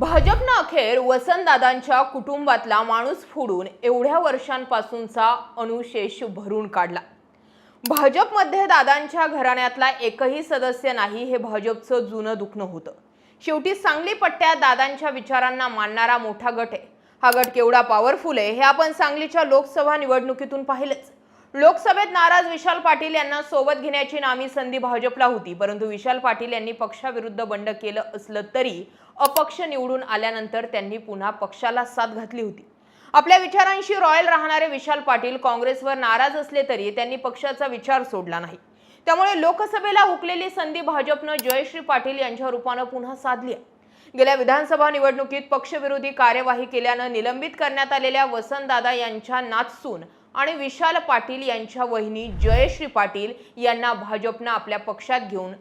भाजपनं अखेर वसंतदादांच्या कुटुंबातला माणूस फोडून एवढ्या वर्षांपासूनचा अनुशेष भरून काढला. भाजपमध्ये दादांच्या घराण्यातला एकही सदस्य नाही हे भाजपचं जुनं दुखणं होतं. शेवटी सांगली पट्ट्यात दादांच्या विचारांना मानणारा मोठा गट आहे. हा गट केवढा पॉवरफुल आहे हे आपण सांगलीच्या लोकसभा निवडणुकीतून पाहिलंच. लोकसभेत नाराज विशाल पाटील यांना सोबत घेण्याची नामी संधी भाजपला होती परंतु विशाल पाटील यांनी पक्षाविरुद्ध बंड केलं असलं तरी अपक्ष निवडून आल्यानंतर त्यांनी पुन्हा पक्षाला साथ घातली होती आपल्या विचारांशी रॉयल राहणारे विशाल पाटील काँग्रेसवर नाराज असले तरी त्यांनी पक्षाचा विचार सोडला नाही त्यामुळे लोकसभेला हुकलेली संधी भाजपनं जयश्री पाटील यांच्या रूपानं पुन्हा साधली आहे. गेल्या विधानसभा निवडणुकीत पक्षविरोधी कार्यवाही केल्यानं निलंबित करण्यात आलेल्या वसंतदादा यांच्या नाचसून आणि विशाल पाटील यांच्या वहिनी जयश्री पाटील यांना भाजपनं आपल्या पक्षात घेऊन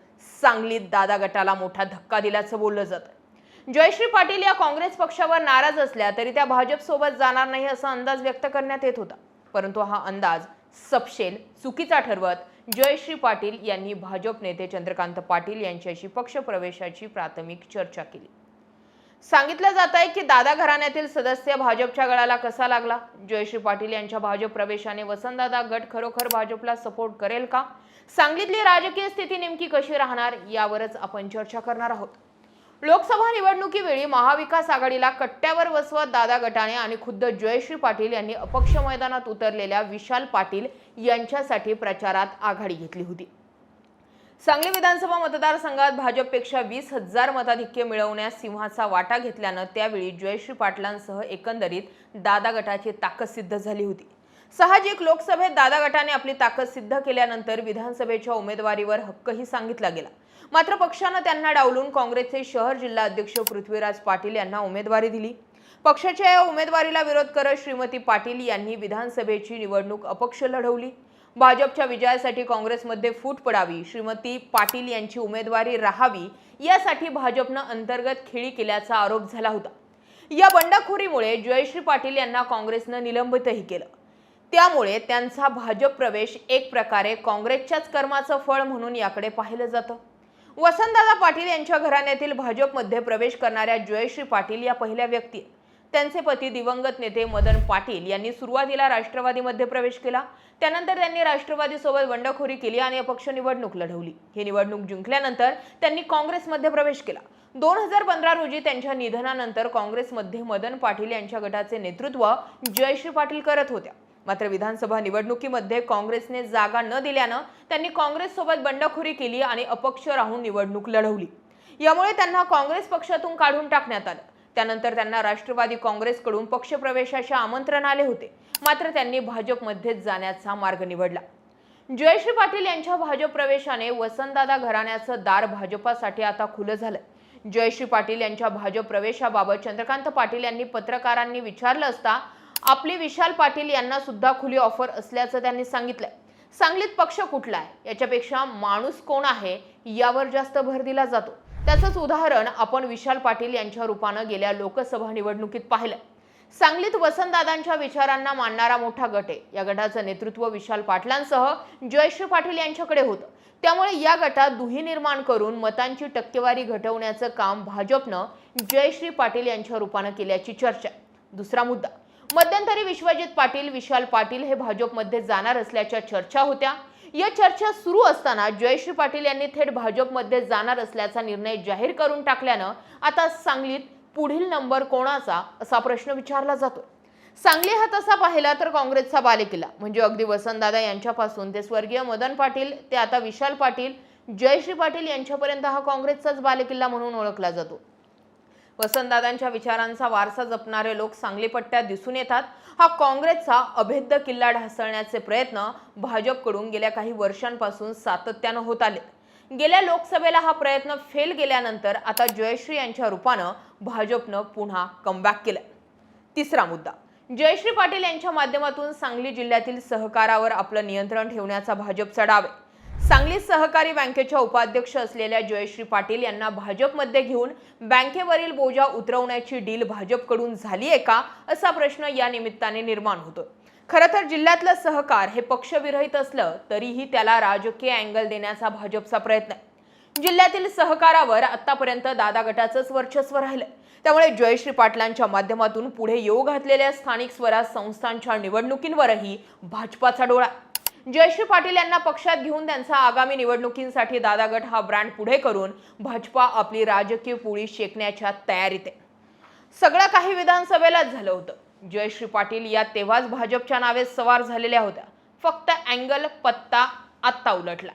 सांगलीत दादा गटाला मोठा धक्का दिल्याचं बोललं जातं. जयश्री पाटील या काँग्रेस पक्षावर नाराज असल्या तरी त्या भाजपसोबत जाणार नाही असा अंदाज व्यक्त करण्यात येत होता. परंतु हा अंदाज सपशेल चुकीचा ठरवत जयश्री पाटील यांनी भाजप नेते चंद्रकांत पाटील यांच्याशी पक्षप्रवेशाची प्राथमिक चर्चा केली. सांगितलं जात आहे की दादा घराण्यातील सदस्य भाजपच्या गळाला कसा लागला? जयश्री पाटील यांच्या भाजप प्रवेशाने वसंतदादा गट खरोखर भाजपला सपोर्ट करेल का? सांगलीतली राजकीय स्थिती नेमकी कशी राहणार? यावरच आपण चर्चा करणार आहोत. लोकसभा निवडणुकीवेळी महाविकास आघाडीला कट्ट्यावर बसवत दादा गटाने आणि खुद्द जयश्री पाटील यांनी अपक्ष मैदानात उतरलेल्या विशाल पाटील यांच्यासाठी प्रचारात आघाडी घेतली होती. सांगली विधानसभा मतदारसंघात भाजपपेक्षा वीस हजार मताधिक्य मिळवण्यास सिंहाचा वाटा घेतल्यानं त्यावेळी जयश्री पाटलांसह एकंदरीत दादा गटाची ताकद सिद्ध झाली होती. साहजिक लोकसभेत दादा गटाने आपली ताकद सिद्ध केल्यानंतर विधानसभेच्या उमेदवारीवर हक्कही सांगितला गेला. मात्र पक्षानं त्यांना डावलून काँग्रेसचे शहर जिल्हा अध्यक्ष पृथ्वीराज पाटील यांना उमेदवारी दिली. पक्षाच्या या उमेदवारीला विरोध करत श्रीमती पाटील यांनी विधानसभेची निवडणूक अपक्ष लढवली. भाजपच्या विजयासाठी काँग्रेसमध्ये फूट पडावी श्रीमती पाटील यांची उमेदवारी राहावी यासाठी भाजपनं अंतर्गत खेळी केल्याचा आरोप झाला होता. या बंडखोरीमुळे जयश्री पाटील यांना काँग्रेसनं निलंबितही केलं. त्यामुळे त्यांचा भाजप प्रवेश एक प्रकारे काँग्रेसच्याच कर्माचं फळ म्हणून याकडे पाहिलं जातं. वसंतदादा पाटील यांच्या घराण्यातील भाजपमध्ये प्रवेश करणाऱ्या जयश्री पाटील या पहिल्या व्यक्ती आहेत. त्यांचे पती दिवंगत नेते मदन पाटील यांनी सुरुवातीला राष्ट्रवादीमध्ये प्रवेश केला. त्यानंतर त्यांनी राष्ट्रवादीसोबत बंडखोरी केली आणि अपक्ष निवडणूक लढवली. ही निवडणूक जिंकल्यानंतर त्यांनी काँग्रेसमध्ये प्रवेश केला. दोन हजार पंधरा रोजी त्यांच्या निधनानंतर काँग्रेसमध्ये मदन पाटील यांच्या गटाचे नेतृत्व जयश्री पाटील करत होत्या. मात्र विधानसभा निवडणुकीमध्ये काँग्रेसने जागा न दिल्यानं त्यांनी काँग्रेससोबत बंडखोरी केली आणि अपक्ष राहून निवडणूक लढवली. यामुळे त्यांना काँग्रेस पक्षातून काढून टाकण्यात आलं. त्यानंतर त्यांना राष्ट्रवादी काँग्रेसकडून पक्षप्रवेशाचे आमंत्रण आले होते. मात्र त्यांनी भाजपमध्येच जाण्याचा मार्ग निवडला. जयश्री पाटील यांच्या भाजप प्रवेशाने वसंतदादा घराण्याचं दार भाजपासाठी आता खुलं झालं जयश्री पाटील यांच्या भाजप प्रवेशाबाबत चंद्रकांत पाटील यांनी पत्रकारांनी विचारलं असता आपली विशाल पाटील यांना सुद्धा खुली ऑफर असल्याचं त्यांनी सांगितलंय. सांगलीत पक्ष कुठला आहे? याच्यापेक्षा माणूस कोण आहे? यावर जास्त भर दिला जातो. त्याचंच उदाहरण आपण विशाल पाटील यांच्या रूपानं गेल्या लोकसभा निवडणुकीत पाहिलं. सांगलीत वसंतदादांच्या विचारांना मानणारा मोठा गट आहे. या गटाचं नेतृत्व विशाल पाटलांसह जयश्री पाटील यांच्याकडे होतं. त्यामुळे या गटात दुही निर्माण करून मतांची टक्केवारी घटवण्याचं काम भाजपनं जयश्री पाटील यांच्या रूपानं केल्याची चर्चा. दुसरा मुद्दा. मध्यंतरी विश्वजित पाटील विशाल पाटील हे भाजपमध्ये जाणार असल्याच्या चर्चा होत्या. या चर्चा सुरू असताना जयश्री पाटील यांनी थेट भाजपमध्ये जाणार असल्याचा निर्णय जाहीर करून टाकल्यानं आता सांगलीत पुढील नंबर कोणाचा असा प्रश्न विचारला जातो सांगली हा तसा पाहिला तर काँग्रेसचा बालेकिल्ला. म्हणजे अगदी वसंतदादा यांच्यापासून ते स्वर्गीय मदन पाटील ते आता विशाल पाटील जयश्री पाटील यांच्यापर्यंत हा काँग्रेसचाच बालेकिल्ला म्हणून ओळखला जातो. वसंतदादांच्या विचारांचा वारसा जपणारे लोक सांगली पट्ट्यात दिसून येतात. हा काँग्रेसचा अभेद्य किल्ला ढासळण्याचे प्रयत्न भाजपकडून गेल्या काही वर्षांपासून सातत्यानं होत आले. गेल्या लोकसभेला हा प्रयत्न फेल गेल्यानंतर आता जयश्री यांच्या रूपानं भाजपनं पुन्हा कमबॅक केलं तिसरा मुद्दा. जयश्री पाटील यांच्या माध्यमातून सांगली जिल्ह्यातील सहकारावर आपलं नियंत्रण ठेवण्याचा भाजपचा डाव आहे. सांगली सहकारी बँकेच्या उपाध्यक्ष असलेल्या जयश्री पाटील यांना भाजपमध्ये घेऊन बँकेवरील बोजा उतरवण्याची डील भाजपकडून झाली आहे का असा प्रश्न या निमित्ताने निर्माण होतो खरं तर जिल्ह्यातलं सहकार हे पक्षविरहित असलं तरीही त्याला राजकीय अँगल देण्याचा भाजपचा प्रयत्न आहे. जिल्ह्यातील सहकारावर आतापर्यंत दादा गटाचंच वर्चस्व राहिलं त्यामुळे जयश्री पाटलांच्या माध्यमातून पुढे येऊ घातलेल्या स्थानिक स्वराज संस्थांच्या निवडणुकींवरही भाजपाचा डोळा जयश्री पाटील यांना पक्षात घेऊन त्यांचा आगामी निवडणुकींसाठी दादा गट हा ब्रँड पुढे करून भाजपा आपली राजकीय पोळी शेकण्याच्या तयारीत आहे. सगळं काही विधानसभेलाच झालं होतं. जयश्री पाटील या तेव्हाच भाजपच्या नावे सवार झालेल्या होत्या. फक्त अँगल पत्ता आत्ता उलटला.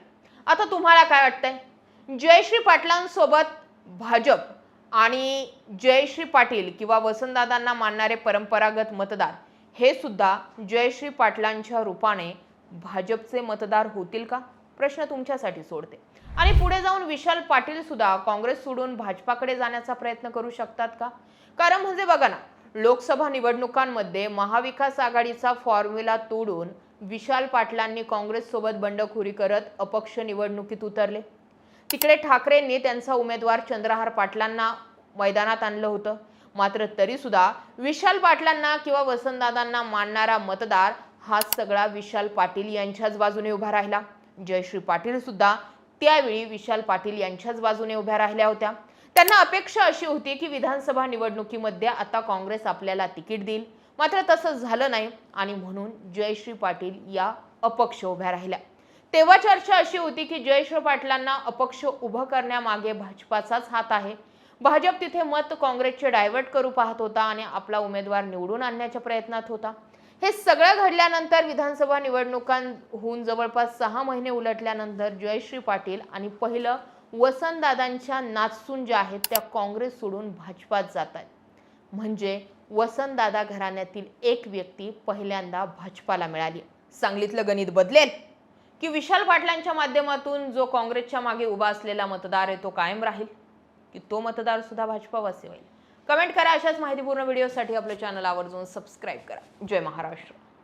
आता तुम्हाला काय वाटतंय? जयश्री पाटलांसोबत भाजप आणि जयश्री पाटील किंवा वसंतदादांना मानणारे परंपरागत मतदार हे सुद्धा जयश्री पाटलांच्या रूपाने भाजपचे मतदार होतील का? प्रश्न तुमच्यासाठी सोडते. आणि पुढे जाऊन विशाल पाटील सुद्धा काँग्रेस सोडून भाजपाकडे जाण्याचा प्रयत्न करू शकतात का? कारण म्हणजे बघा ना लोकसभा निवडणुकांमध्ये महाविकास आघाडीचा फॉर्म्युला तोडून विशाल पाटलांनी काँग्रेससोबत बंडखोरी करत अपक्ष निवडणुकीत उतरले. तिकडे ठाकरेंनी त्यांचा उमेदवार चंद्रहार पाटलांना मैदानात आणलं होतं. मात्र तरीसुद्धा विशाल पाटलांना किंवा वसंतदादांना मानणारा मतदार हा सगळा विशाल पाटील यांच्याच बाजूने उभा राहिला. जयश्री पाटील सुद्धा त्यावेळी विशाल पाटील यांच्याच बाजूने उभ्या राहिल्या होत्या. त्यांना अपेक्षा अशी होती की विधानसभा निवडणुकीमध्ये आता काँग्रेस आपल्याला तिकीट देईल. मात्र तसं झालं नाही आणि म्हणून जयश्री पाटील या अपक्ष उभ्या राहिल्या. तेव्हा चर्चा अशी होती की जयश्री पाटलांना अपक्ष उभं करण्यामागे भाजपाचाच हात आहे. भाजप तिथे मत काँग्रेसचे डायव्हर्ट करू पाहत होता आणि आपला उमेदवार निवडून आणण्याच्या प्रयत्नात होता. हे सगळं घडल्यानंतर विधानसभा निवडणुकांहून जवळपास सहा महिने उलटल्यानंतर जयश्री पाटील आणि पहिलं वसंतदादांच्या नाचसून ज्या आहेत त्या काँग्रेस सोडून भाजपात जात आहेत. म्हणजे वसंतदादा घराण्यातील एक व्यक्ती पहिल्यांदा भाजपाला मिळाली. सांगलीतलं गणित बदलेल की विशाल पाटलांच्या माध्यमातून जो काँग्रेसच्या मागे उभा असलेला मतदार आहे तो कायम राहील? की तो मतदार सुद्धा भाजपावासी होईल? कमेंट करा अशाच माहितीपूर्ण व्हिडिओसाठी आपलं चॅनल आवर्जून सबस्क्राईब करा. जय महाराष्ट्र.